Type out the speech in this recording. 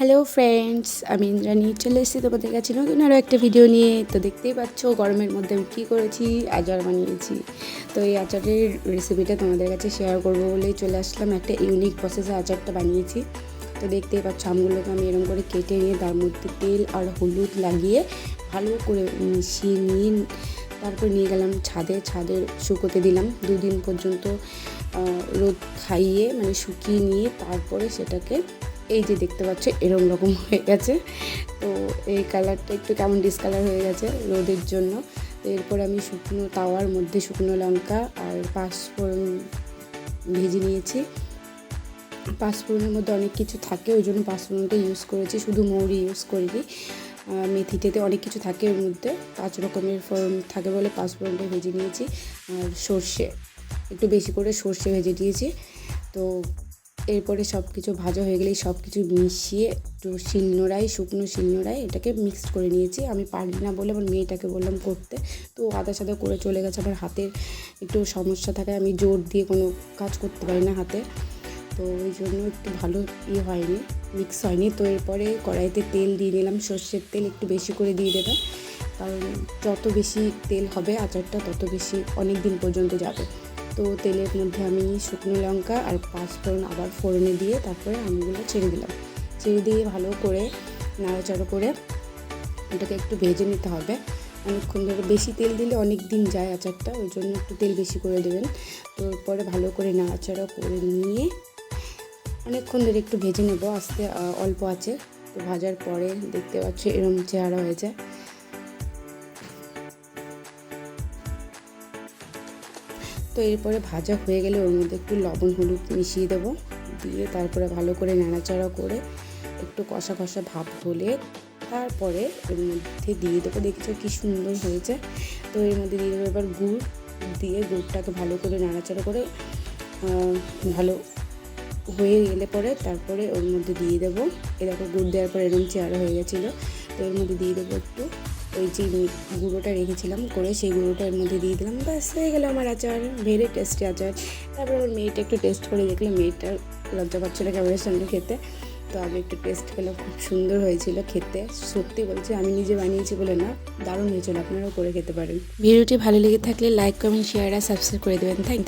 Hello friends আমি ইন্দ্রাণী চলে এসেছি তোমাদের কাছে নতুন আরও একটা ভিডিও নিয়ে। তো দেখতেই পাচ্ছ গরমের মধ্যে আমি কী করেছি? আচার বানিয়েছি। তো এই আচারের রেসিপিটা তোমাদের কাছে শেয়ার করব বলেই চলে আসলাম। একটা ইউনিক প্রসেসে আচারটা বানিয়েছি। তো দেখতেই পাচ্ছ আমগুলোকে আমি এরকম করে কেটে নিয়ে তার মধ্যে তেল আর হলুদ লাগিয়ে ভালো করে মিশিয়ে নিয়ে তারপর নিয়ে গেলাম ছাদে। ছাদে শুকোতে দিলাম। দুদিন পর্যন্ত রোদ খাইয়ে মানে শুকিয়ে নিয়ে তারপরে সেটাকে এই যে দেখতে পাচ্ছ এরম রকম হয়ে গেছে। তো এই কালারটা একটু কেমন ডিসকালার হয়ে গেছে রোদের জন্য। এরপর আমি শুকনো তাওয়ার মধ্যে শুকনো লঙ্কা আর পাঁচফোড়ন ভেজে নিয়েছি। পাঁচফোড়নের মধ্যে অনেক কিছু থাকে, ওই জন্য পাঁচফোড়নটা ইউজ করেছি। শুধু মৌরি ইউজ করিনি মেথিতেতে অনেক কিছু থাকে এর মধ্যে। পাঁচ রকমের ফোড়ন থাকে বলে পাঁচফোড়নটা ভেজে নিয়েছি। আর সর্ষে, একটু বেশি করে সর্ষে ভেজে দিয়েছি। তো এরপরে সব কিছু ভাজা হয়ে গেলেই সব কিছু মিশিয়ে একটু শিলনোড়ায় শুকনো শিলনোড়ায় এটাকে মিক্সড করে নিয়েছি। আমি পারি না বলে আমার মেয়েটাকে বললাম করতে। তো আদা সাদা করে চলে গেছে। আমার হাতের একটু সমস্যা থাকে, আমি জোর দিয়ে কোনো কাজ করতে পারি না হাতে। তো ওই জন্য একটু ভালো ইয়ে হয়নি মিক্স হয়নি। তো এরপরে কড়াইতে তেল দিয়ে নিলাম। সর্ষের তেল একটু বেশি করে দিয়ে দেবে। কারণ যত বেশি তেল হবে আচারটা, তত বেশি অনেক দিন পর্যন্ত যাবে। তো তেলের মধ্যে আমি শুকনো লঙ্কা আর পাঁচফোড়ন আবার ফোড়নে দিয়ে তারপরে আমগুলো ছেড়ে দিলাম। ছেড়ে দিয়ে ভালো করে নাড়াচাড়া করে ওটাকে একটু ভেজে নিতে হবে। অনেকক্ষণ ধরে বেশি তেল দিলে অনেক দিন যায় আচারটা, ওই জন্য একটু তেল বেশি করে দেবেন। তো পরে ভালো করে নাড়াচাড়া করে নিয়ে অনেকক্ষণ ধরে একটু ভেজে নেব। আস্তে অল্প আছে। তো ভাজার পরে দেখতে পাচ্ছ এরম চেহারা হয়ে তো এরপরে ভাজা হয়ে গেলে ওর মধ্যে একটু লবণ, হলুদ মিশিয়ে দেবো। দিয়ে তারপরে ভালো করে নাড়াচাড়া করে একটু কষা কষা ভাব হলে তারপরে এর মধ্যে দিয়ে দেবো। দেখছ কি সুন্দর হয়েছে? তো এর মধ্যে দিয়ে দেবো এবার গুড়। দিয়ে গুড়টাকে ভালো করে নাড়াচাড়া করে ভালো হয়ে গেলে পরে তারপরে ওর মধ্যে দিয়ে দেবো। এরকম গুড় দেওয়ার পর এরকম চেয়ারা হয়ে গেছিল। তো এর মধ্যে দিয়ে দেবো একটু ওই যে গুঁড়োটা রেখেছিলাম করে সেই গুঁড়োটার মধ্যে দিয়ে দিলাম। ব্যাস, হয়ে গেলো আমার আচার, ভেরি টেস্টি আচার। তারপর আমার মেয়েটা একটু টেস্ট করে দেখলাম মেয়েটার লজ্জা পাচ্ছিল ক্যামেরার সামনে খেতে। তো আমি একটু টেস্ট পেলাম, খুব সুন্দর হয়েছিল খেতে। সত্যি বলছি, আমি নিজে বানিয়েছি বলে না, দারুণ হয়েছিল, আপনারাও করে খেতে পারেন। ভিডিওটি ভালো লেগে থাকলে লাইক কমেন্ট শেয়ার আর সাবস্ক্রাইব করে দেবেন। থ্যাংক